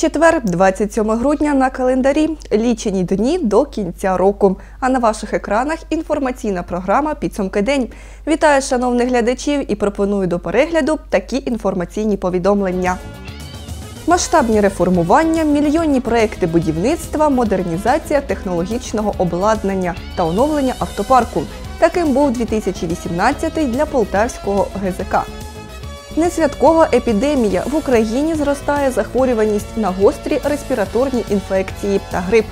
Четвер, 27 грудня на календарі. Лічені дні до кінця року. А на ваших екранах інформаційна програма Підсумки день. Вітаю шановних глядачів і пропоную до перегляду такі інформаційні повідомлення. Масштабні реформування, мільйонні проекти будівництва, модернізація технологічного обладнання та оновлення автопарку. Таким був 2018 для полтавського ГЗК. Несвяткова епідемія в Україні зростає захворюваність на гострі респіраторні інфекції та грип.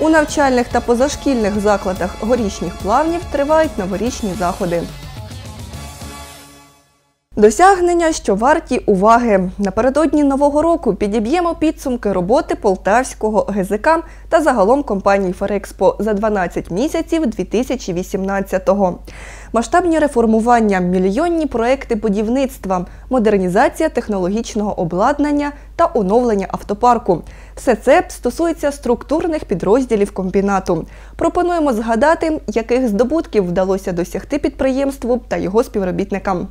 У навчальних та позашкільних закладах горішніх плавнів тривають новорічні заходи. Досягнення, що варті уваги. Напередодні нового року підіб'ємо підсумки роботи полтавського ГЗК та загалом компанії Ферекспо за 12 місяців 2018-го. Масштабні реформування, мільйонні проекти будівництва, модернізація технологічного обладнання та оновлення автопарку. Все це стосується структурних підрозділів комбінату. Пропонуємо згадати, яких здобутків вдалося досягти підприємству та його співробітникам.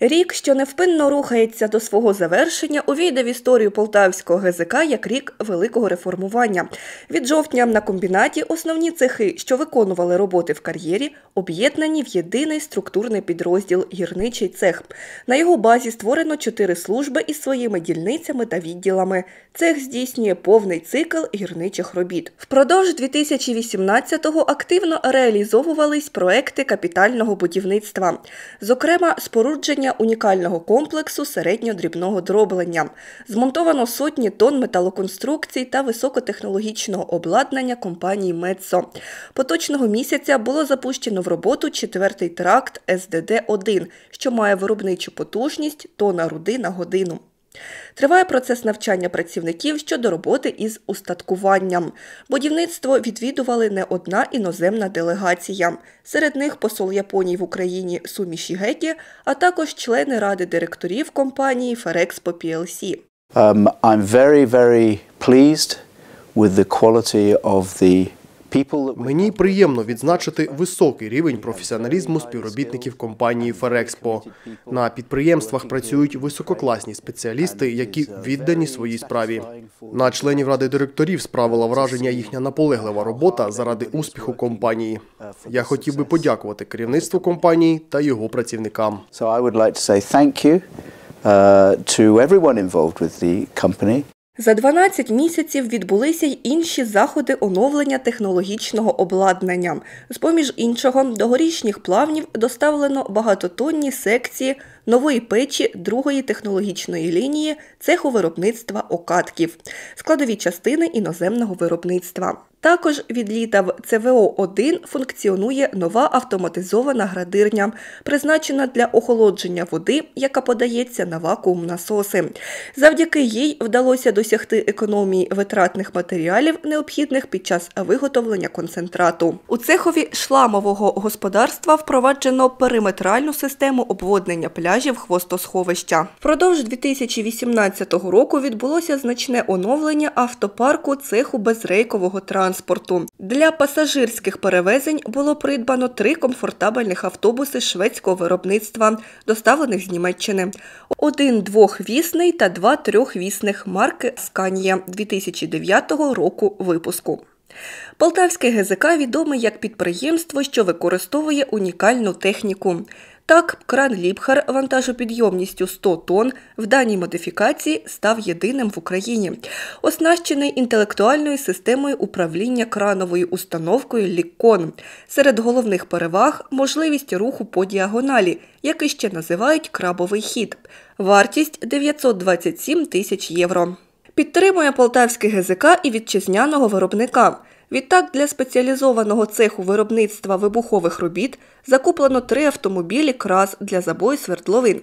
Рік, що невпинно рухається до свого завершення, увійде в історію полтавського ГЗК як рік великого реформування. Від жовтня на комбінаті основні цехи, що виконували роботи в кар'єрі, об'єднані в єдиний структурний підрозділ гірничий цех. На його базі створено чотири служби із своїми дільницями та відділами. Цех здійснює повний цикл гірничих робіт. Впродовж 2018-го активно реалізовувались проекти капітального будівництва, зокрема, спорудження унікального комплексу середньодрібного дроблення. Змонтовано сотні тонн металоконструкцій та високотехнологічного обладнання компанії Мецо. Поточного місяця було запущено в роботу четвертий тракт СДД-1, що має виробничу потужність тонна руди на годину. Триває процес навчання працівників щодо роботи із устаткуванням. Будівництво відвідували не одна іноземна делегація. Серед них посол Японії в Україні Сумі Шігекі, а також члени ради директорів компанії Ferexpo PLC. Um, I'm very, very pleased with the quality of the Мені приємно відзначити високий рівень професіоналізму співробітників компанії Ферекспо. На підприємствах працюють висококласні спеціалісти, які віддані своїй справі. На членів ради директорів справила враження їхня наполеглива робота заради успіху компанії. Я хотів би подякувати керівництву компанії та його працівникам. So I would like to say thank you uh, to everyone involved with the company. За 12 місяців відбулися й інші заходи оновлення технологічного обладнання. З-поміж іншого, до горішніх плавнів доставлено багатотонні секції нової печі другої технологічної лінії цеху виробництва окатків, складові частини іноземного виробництва. Також від літа в ЦВО-1 функціонує нова автоматизована градирня, призначена для охолодження води, яка подається на вакуум насоси. Завдяки їй вдалося досягти економії витратних матеріалів, необхідних під час виготовлення концентрату. У цехові шламового господарства впроваджено периметральну систему обводнення пляжів хвостосховища. Впродовж 2018 року відбулося значне оновлення автопарку цеху безрейкового транспорту. Для пасажирських перевезень було придбано три комфортабельних автобуси шведського виробництва, доставлених з Німеччини. Один двохвісний та два трьохвісних марки Сканія 2009 року випуску. Полтавське ГЗК відоме як підприємство, що використовує унікальну техніку. Так, кран Ліпхар вантажопідйомністю 100 тонн в даній модифікації став єдиним в Україні, оснащений інтелектуальною системою управління крановою установкою Лікон. Серед головних переваг можливість руху по діагоналі, який ще називають крабовий хід. Вартість 927 тисяч євро. Підтримує полтавський ГЗК і вітчизняного виробника. Відтак для спеціалізованого цеху виробництва вибухових робіт закуплено три автомобілі КРАЗ для забою свердловин.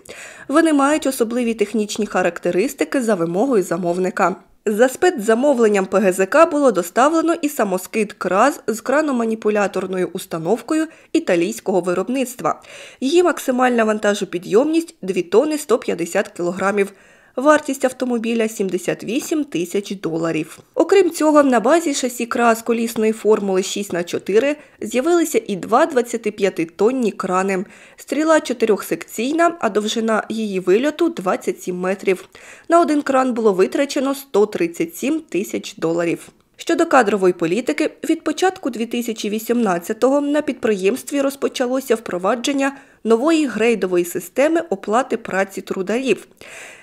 Вони мають особливі технічні характеристики за вимогою замовника. За спецзамовленням ПГЗК було доставлено і самоскид КРАЗ з краноманіпуляторною установкою італійського виробництва. Її максимальна вантажопідйомність 2 тонни 150 кілограмів. Вартість автомобіля 78 тисяч доларів. Окрім цього, на базі шасі крас колісної формули 6х4 з'явилися і два 25-тонні крани. Стріла чотирьохсекційна, а довжина її вильоту 27 метрів. На один кран було витрачено 137 тисяч доларів. Щодо кадрової політики, від початку 2018-го на підприємстві розпочалося впровадження нової грейдової системи оплати праці трударів.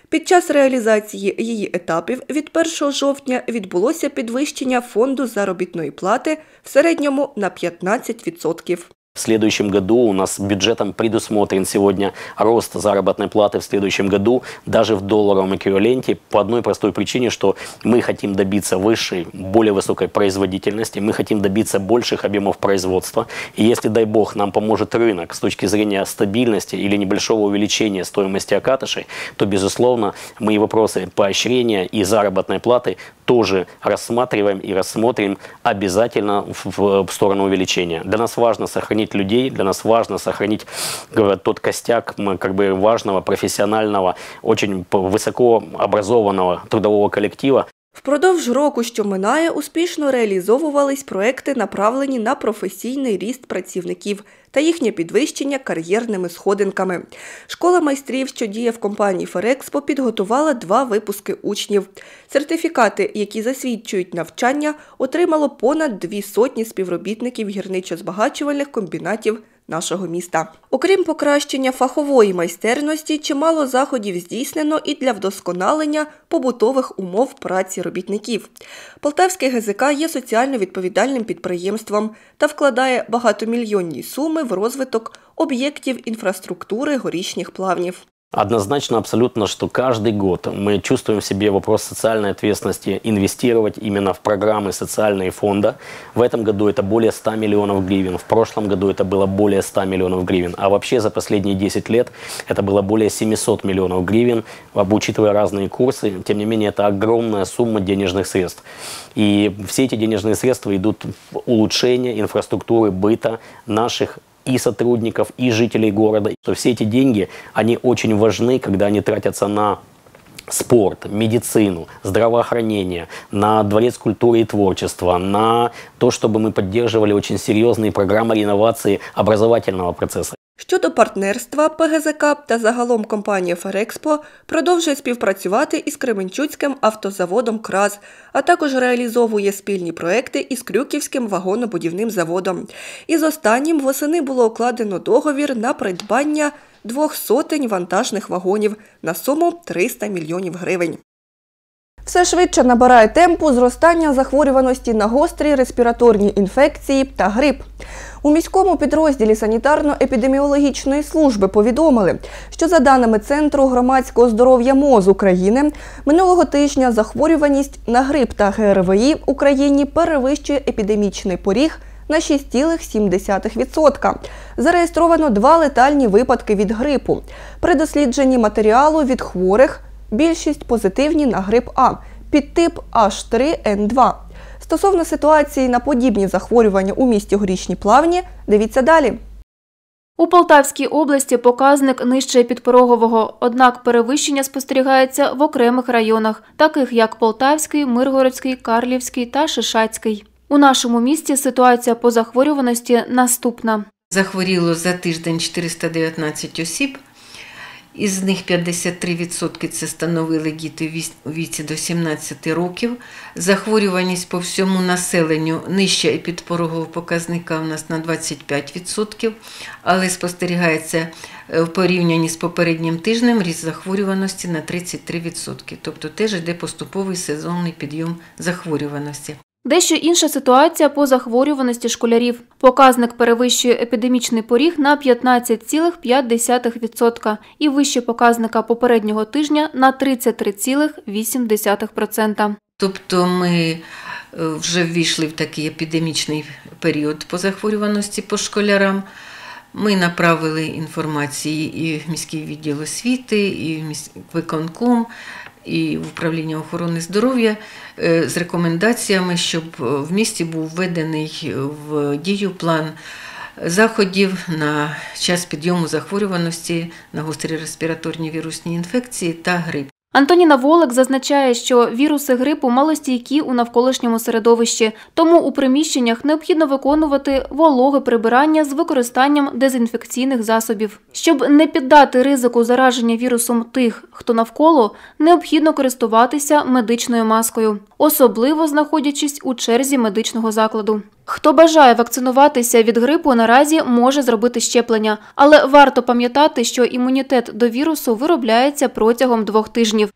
Під час реалізації її етапів від 1 жовтня відбулося підвищення фонду заробітної плати в середньому на 15%. В следующем году у нас бюджетом предусмотрен сегодня рост заработной платы в следующем году даже в долларовом эквиваленте по одной простой причине, что мы хотим добиться высшей, более высокой производительности, мы хотим добиться больших объемов производства. И если, дай бог, нам поможет рынок с точки зрения стабильности или небольшого увеличения стоимости окатышей, то, безусловно, мы и вопросы поощрения и заработной платы тоже рассматриваем и рассмотрим обязательно в, в сторону увеличения. Для нас важно сохранить людей, для нас важно сохранить говорят, тот костяк как бы важного, профессионального, очень высоко образованного трудового коллектива, Впродовж року, що минає, успішно реалізовувались проекти, направлені на професійний ріст працівників та їхнє підвищення кар'єрними сходинками. Школа майстрів, що діє в компанії Ферекспо, підготувала два випуски учнів. Сертифікати, які засвідчують навчання, отримало понад дві сотні співробітників гірничо-збагачувальних комбінатів нашого міста. Окрім покращення фахової майстерності, чимало заходів здійснено і для вдосконалення побутових умов праці робітників. Полтавське ГЗК є соціально відповідальним підприємством та вкладає багатомільйонні суми в розвиток об'єктів інфраструктури горішніх плавнів. Однозначно, абсолютно, что каждый год мы чувствуем в себе вопрос социальной ответственности инвестировать именно в программы социальные фонда. В этом году это более 100 миллионов гривен, в прошлом году это было более 100 миллионов гривен, а вообще за последние 10 лет это было более 700 миллионов гривен, учитывая разные курсы. Тем не менее, это огромная сумма денежных средств. И все эти денежные средства идут в улучшение инфраструктуры быта наших и сотрудников, и жителей города. То все эти деньги, они очень важны, когда они тратятся на спорт, медицину, здравоохранение, на дворец культуры и творчества, на то, чтобы мы поддерживали очень серьезные программы реновации образовательного процесса. Щодо партнерства ПГЗК та загалом компанія Ферекспо продовжує співпрацювати із Кременчуцьким автозаводом КРАЗ, а також реалізовує спільні проекти із Крюківським вагонобудівним заводом. Із останнім восени було укладено договір на придбання двох сотень вантажних вагонів на суму 300 мільйонів гривень. Все швидше набирає темпу зростання захворюваності на гострі респіраторні інфекції та грип. У міському підрозділі санітарно-епідеміологічної служби повідомили, що за даними Центру громадського здоров'я МОЗ України минулого тижня захворюваність на грип та ГРВІ в Україні перевищує епідемічний поріг на 6,7%. Зареєстровано два летальні випадки від грипу. При дослідженні матеріалу від хворих більшість позитивні на грип А, підтип H3N2. Стосовно ситуації на подібні захворювання у місті Горішні Плавні, дивіться далі. У Полтавській області показник нижче підпорогового, однак перевищення спостерігається в окремих районах, таких як Полтавський, Миргородський, Карлівський та Шишацький. У нашому місті ситуація по захворюваності наступна. Захворіло за тиждень 419 осіб. Із них 53% це становили діти у віці до 17 років. Захворюваність по всьому населенню нижча і підпорогового показника у нас на 25%, але спостерігається е, в порівнянні з попереднім тижнем ріст захворюваності на 33%. Тобто теж йде поступовий сезонний підйом захворюваності. Дещо інша ситуація по захворюваності школярів. Показник перевищує епідемічний поріг на 15,5% і вище показника попереднього тижня на 33,8%. Тобто ми е, вже ввійшли в такий епідемічний період по захворюваності по школярам. Ми направили інформації і в міський відділ освіти, і в виконком, і в управління охорони здоров'я е, з рекомендаціями, щоб е, в місті був введений в дію план заходів на час підйому захворюваності на гострі респіраторні вірусні інфекції та грип. Антоніна Волик зазначає, що віруси грипу малостійкі у навколишньому середовищі, тому у приміщеннях необхідно виконувати вологе прибирання з використанням дезінфекційних засобів. Щоб не піддати ризику зараження вірусом тих, хто навколо, необхідно користуватися медичною маскою, особливо знаходячись у черзі медичного закладу. Хто бажає вакцинуватися від грипу, наразі може зробити щеплення, але варто пам'ятати, що імунітет до вірусу виробляється протягом двох тижнів.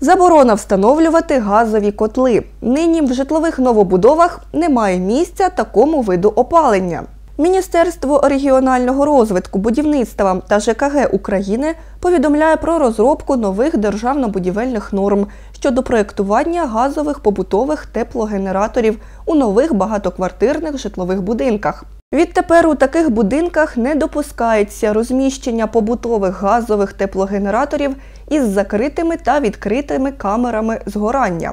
Заборона встановлювати газові котли. Нині в житлових новобудовах немає місця такому виду опалення. Міністерство регіонального розвитку, будівництва та ЖКГ України повідомляє про розробку нових державно-будівельних норм щодо проєктування газових побутових теплогенераторів у нових багатоквартирних житлових будинках. Відтепер у таких будинках не допускається розміщення побутових газових теплогенераторів із закритими та відкритими камерами згорання.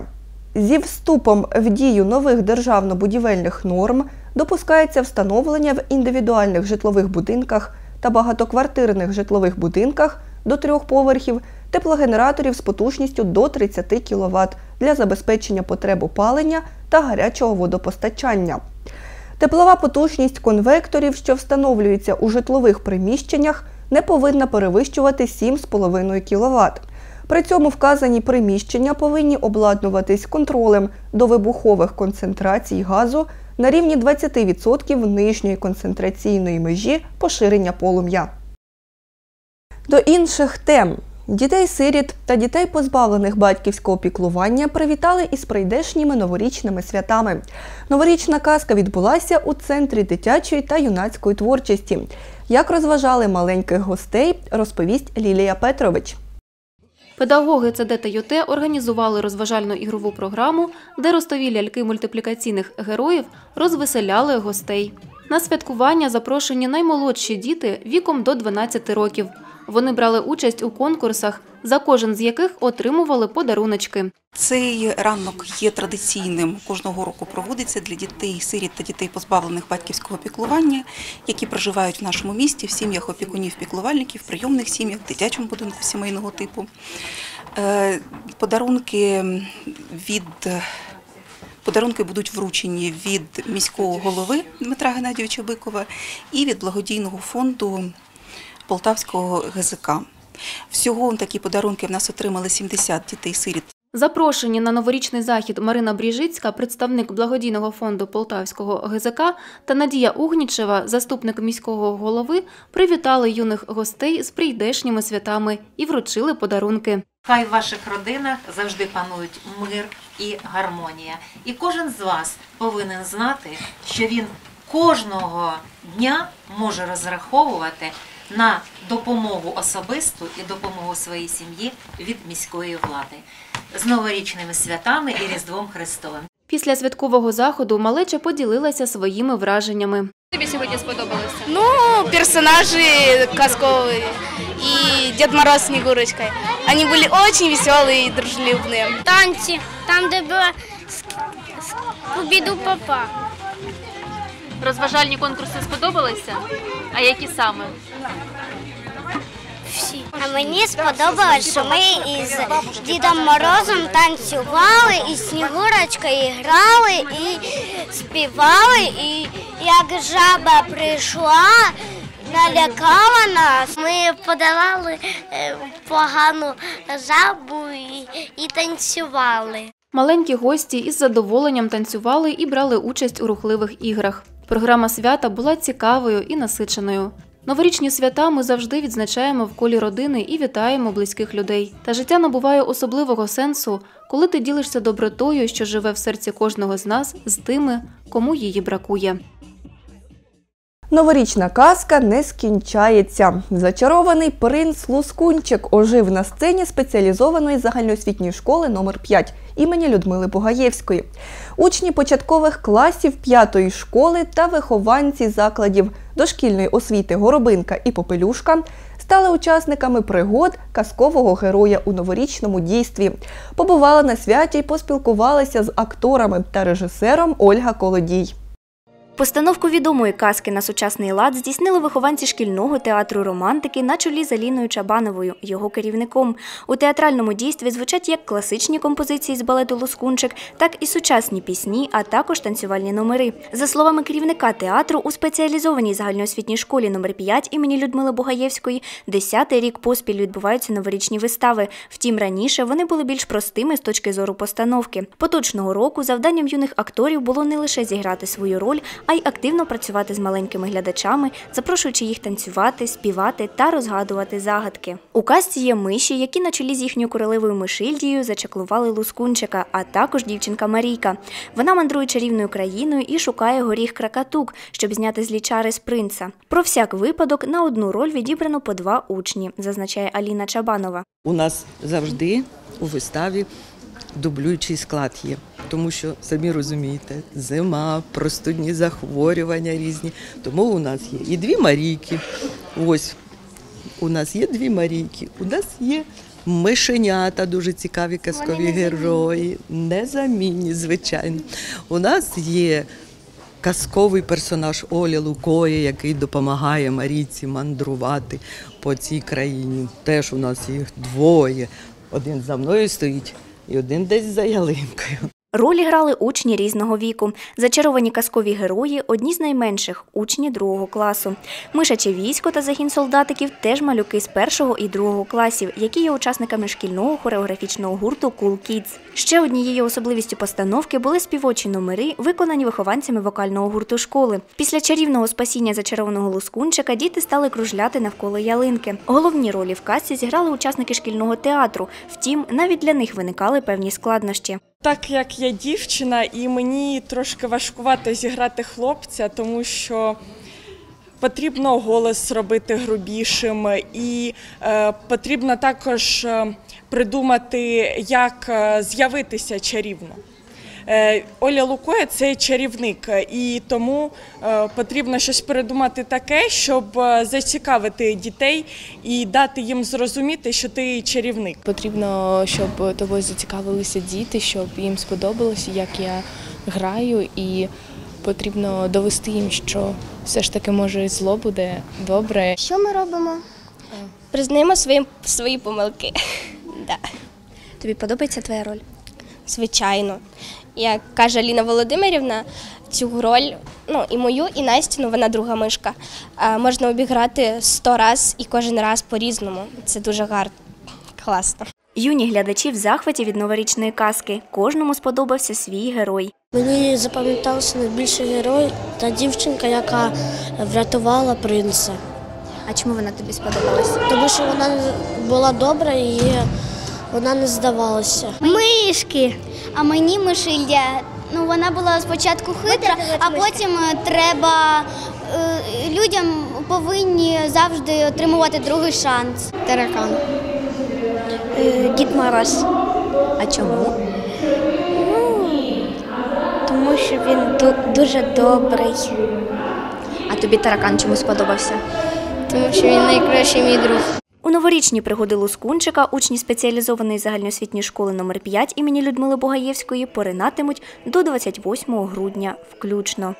Зі вступом в дію нових державно-будівельних норм допускається встановлення в індивідуальних житлових будинках та багатоквартирних житлових будинках до трьох поверхів теплогенераторів з потужністю до 30 кВт для забезпечення потреб опалення та гарячого водопостачання. Теплова потужність конвекторів, що встановлюється у житлових приміщеннях, не повинна перевищувати 7,5 кВт. При цьому вказані приміщення повинні обладнуватись контролем до вибухових концентрацій газу на рівні 20% нижньої концентраційної межі поширення полум'я. До інших тем. Дітей-сиріт та дітей, позбавлених батьківського піклування, привітали із прийдешніми новорічними святами. Новорічна казка відбулася у центрі дитячої та юнацької творчості. Як розважали маленьких гостей, розповість Лілія Петрович. Педагоги ЦД та ЮТ організували розважальну ігрову програму, де ростові ляльки мультиплікаційних героїв розвеселяли гостей. На святкування запрошені наймолодші діти віком до 12 років. Вони брали участь у конкурсах, за кожен з яких отримували подаруночки. Цей ранок є традиційним. Кожного року проводиться для дітей, сиріт та дітей, позбавлених батьківського піклування, які проживають в нашому місті в сім'ях опікунів, піклувальників, прийомних сім'ях, дитячому будинку сімейного типу. Е, Подарунки від Подарунки будуть вручені від міського голови Дмитра Геннадійовича Бикова і від благодійного фонду Полтавського ГЗК. Всього такі подарунки в нас отримали 70 дітей-сиріт. Запрошені на новорічний захід Марина Бріжицька, представник благодійного фонду Полтавського ГЗК та Надія Угнічева, заступник міського голови, привітали юних гостей з прийдешніми святами і вручили подарунки. Хай в ваших родинах завжди панують мир і гармонія. І кожен з вас повинен знати, що він кожного дня може розраховувати на допомогу особисту і допомогу своїй сім'ї від міської влади з новорічними святами і Різдвом Христовим. Після святкового заходу малеча поділилася своїми враженнями. Ну, персонажи сказковые и Дед Мороз с Снегурочкой. Они были очень веселые и дружелюбные. танці, там, де була Скубіду Папа. Розважальні конкурси сподобалися? А які саме? Всі. А мені сподобалось, що ми із Дідом Морозом танцювали, і Снігурочкою грали, і співали, і як жаба прийшла, налякала нас. Ми подавали е, погану жабу і, і танцювали. Маленькі гості із задоволенням танцювали і брали участь у рухливих іграх. Програма свята була цікавою і насиченою. Новорічні свята ми завжди відзначаємо в колі родини і вітаємо близьких людей. Та життя набуває особливого сенсу, коли ти ділишся добротою, що живе в серці кожного з нас, з тими, кому її бракує. Новорічна казка не скінчається. Зачарований принц Лускунчик ожив на сцені спеціалізованої загальноосвітньої школи номер 5 імені Людмили Бугаєвської. Учні початкових класів п'ятої школи та вихованці закладів дошкільної освіти Горобинка і Попелюшка стали учасниками пригод казкового героя у новорічному дійстві. Побувала на святі й поспілкувалася з акторами та режисером Ольга Колодій. Постановку відомої казки на сучасний лад здійснили вихованці шкільного театру романтики на чолі з Аліною Чабановою, його керівником. У театральному дійстві звучать як класичні композиції з балету Лускунчик, так і сучасні пісні, а також танцювальні номери. За словами керівника театру, у спеціалізованій загальноосвітній школі номер 5 імені Людмили Бугаєвської десятий рік поспіль відбуваються новорічні вистави. Втім, раніше вони були більш простими з точки зору постановки. Поточного року завданням юних акторів було не лише зіграти свою роль, а й активно працювати з маленькими глядачами, запрошуючи їх танцювати, співати та розгадувати загадки. У казці є миші, які на чолі з їхньою королевою Мишильдією зачаклували лускунчика, а також дівчинка Марійка. Вона мандрує чарівною країною і шукає горіх кракатук, щоб зняти злі чари з принца. Про всяк випадок на одну роль відібрано по два учні, зазначає Аліна Чабанова. У нас завжди у виставі дублюючий склад є, тому що самі розумієте, зима, простудні захворювання різні. Тому у нас є і дві Марійки. Ось у нас є дві Марійки. У нас є мишенята, дуже цікаві казкові герої, незамінні, звичайно. У нас є казковий персонаж Оля Лукої, який допомагає Марійці мандрувати по цій країні. Теж у нас їх двоє. Один за мною стоїть і один десь за ялинкою. Ролі грали учні різного віку. Зачаровані казкові герої одні з найменших учні другого класу. Мишаче військо та загін солдатиків теж малюки з першого і другого класів, які є учасниками шкільного хореографічного гурту Cool Kids. Ще однією особливістю постановки були співочі номери, виконані вихованцями вокального гурту школи. Після чарівного спасіння зачарованого лускунчика діти стали кружляти навколо ялинки. Головні ролі в касті зіграли учасники шкільного театру. Втім, навіть для них виникали певні складнощі. Так як я дівчина, і мені трошки важкувато зіграти хлопця, тому що потрібно голос робити грубішим, і е, потрібно також е, придумати, як е, з'явитися чарівно. Е, Оля Лукоя це чарівник, і тому е, потрібно щось придумати таке, щоб е, зацікавити дітей і дати їм зрозуміти, що ти чарівник. Потрібно, щоб тобою зацікавилися діти, щоб їм сподобалося, як я граю, і потрібно довести їм, що все ж таки може і зло буде добре. Що ми робимо? Признаємо свої, свої помилки. Да. Тобі подобається твоя роль? Звичайно. Як каже Аліна Володимирівна, цю роль, ну і мою, і Настіну, вона друга мишка, можна обіграти сто раз і кожен раз по-різному. Це дуже гарно, класно. Юні глядачі в захваті від новорічної казки. Кожному сподобався свій герой. Мені запам'ятався найбільший герой та дівчинка, яка врятувала принца. А чому вона тобі сподобалася? Тому що вона була добра і вона не здавалася. Мишки. А мені мишильдя. Ну, вона була спочатку хитра, а потім е, треба е, людям повинні завжди отримувати другий шанс. Таракан. Дід Мороз. А чому? Тому що він дуже добрий. А тобі таракан чому сподобався? Тому що він найкращий мій друг. У новорічні пригоди Лускунчика учні спеціалізованої загальноосвітньої школи номер 5 імені Людмили Бугаєвської поринатимуть до 28 грудня включно.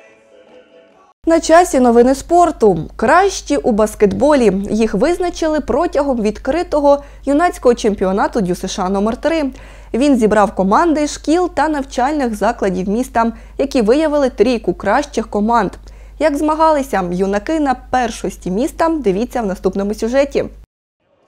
На часі новини спорту. Кращі у баскетболі. Їх визначили протягом відкритого юнацького чемпіонату ДЮСШ номер 3 Він зібрав команди шкіл та навчальних закладів міста, які виявили трійку кращих команд. Як змагалися юнаки на першості міста, дивіться в наступному сюжеті.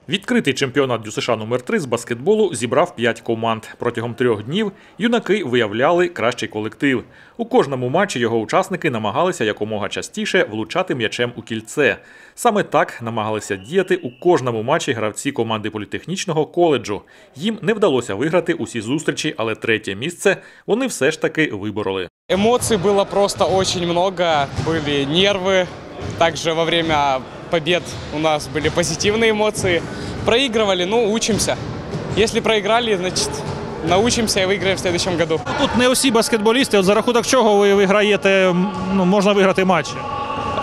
Відкритий чемпіонат ДЮСШ номер 3 з баскетболу зібрав 5 команд. Протягом трьох днів юнаки виявляли кращий колектив. У кожному матчі його учасники намагалися якомога частіше влучати м'ячем у кільце. Саме так намагалися діяти у кожному матчі гравці команди політехнічного коледжу. Їм не вдалося виграти усі зустрічі, але третє місце вони все ж таки вибороли. Эмоций было просто очень много, были нервы. Также во время побед у нас были позитивные эмоции. Проигрывали, ну, учимся. Если проиграли, значит, научимся и выиграем в следующем году. Тут не усі баскетболісти. От за рахунок чого ви виграєте, ну, можна виграти матчі?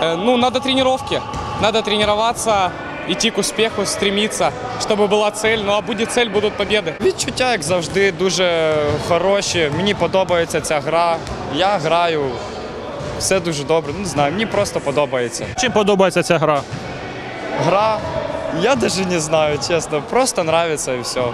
Э, Ну, надо тренировки. Надо тренироваться, идти к успеху, стремиться, чтобы была цель. Ну а буде цель, будуть победи. Відчуття, як завжди, дуже хороші. Мені подобається ця гра. Я граю все дуже добре. Ну, не знаю, мені просто подобається. Чим подобається ця гра? Гра, я даже не знаю, чесно. Просто нравится і все.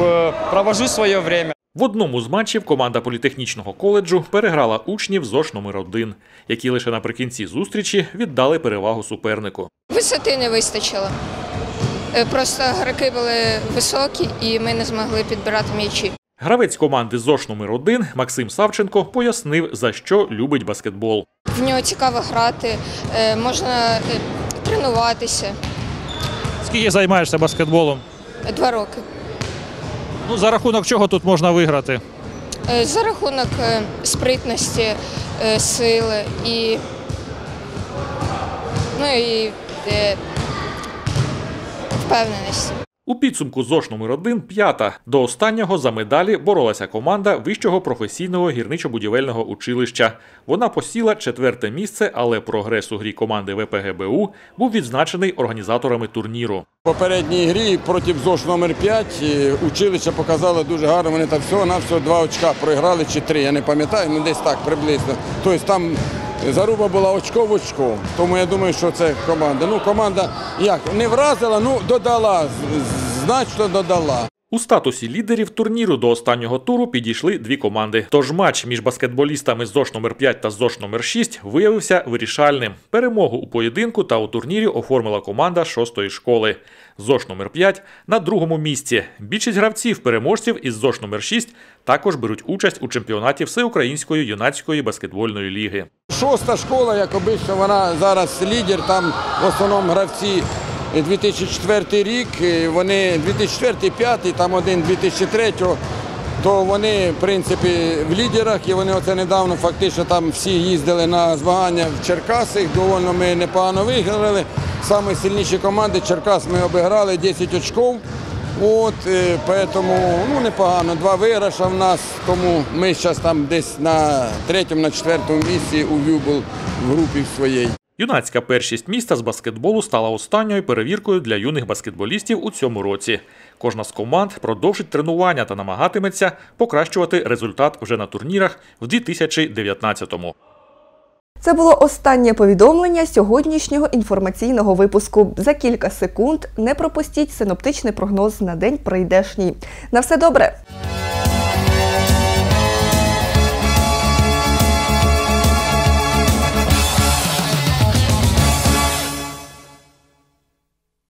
Е, Провожу своє время. В одному з матчів команда політехнічного коледжу переграла учнів ЗОШ номер 1 які лише наприкінці зустрічі віддали перевагу супернику. Висоти не вистачило. Е, Просто граки були високі і ми не змогли підбирати м'ячі. Гравець команди ЗОШ номер 1 Максим Савченко пояснив, за що любить баскетбол. В нього цікаво грати, е, можна е, тренуватися Скільки займаєшся баскетболом? два роки. Ну, за рахунок чого тут можна виграти? Е, За рахунок спритності, сили і, ну і впевненості. У підсумку ЗОШ номер 1 п'ята. До останнього за медалі боролася команда Вищого професійного гірничо-будівельного училища. Вона посіла четверте місце, але прогрес у грі команди ВПГБУ був відзначений організаторами турніру. В попередній грі проти ЗОШ номер 5 училище показало дуже гарно. Вони там всього на всього два очка програли чи три. Я не пам'ятаю, ну десь так приблизно. Тобто там заруба була очко в очко. Тому я думаю, що це команда. Ну, команда як не вразила, ну додала, значно додала. У статусі лідерів турніру до останнього туру підійшли дві команди. Тож матч між баскетболістами ЗОШ номер 5 та ЗОШ номер 6 виявився вирішальним. Перемогу у поєдинку та у турнірі оформила команда шостої школи. ЗОШ номер 5 на другому місці. Більшість гравців переможців із ЗОШ номер 6 також беруть участь у чемпіонаті Всеукраїнської юнацької баскетбольної ліги. Шоста школа, як обично, вона зараз лідер, там в основному гравці 2004 рік, вони 2004-2005, там один 2003, то вони, в принципі, в лідерах, і вони оце недавно фактично там всі їздили на змагання в Черкасах, доволі ми непогано виграли. Саме сильніші команди Черкас ми обіграли 10 очков. От, е, поэтому, ну, непогано. Два виграша в нас, тому ми зараз там десь на третьому, на четвертому місці у Вюбл в групі своєї. Юнацька першість міста з баскетболу стала останньою перевіркою для юних баскетболістів у цьому році. Кожна з команд продовжить тренування та намагатиметься покращувати результат вже на турнірах в 2019-му. Це було останнє повідомлення сьогоднішнього інформаційного випуску. За кілька секунд не пропустіть синоптичний прогноз на день прийдешній. На все добре!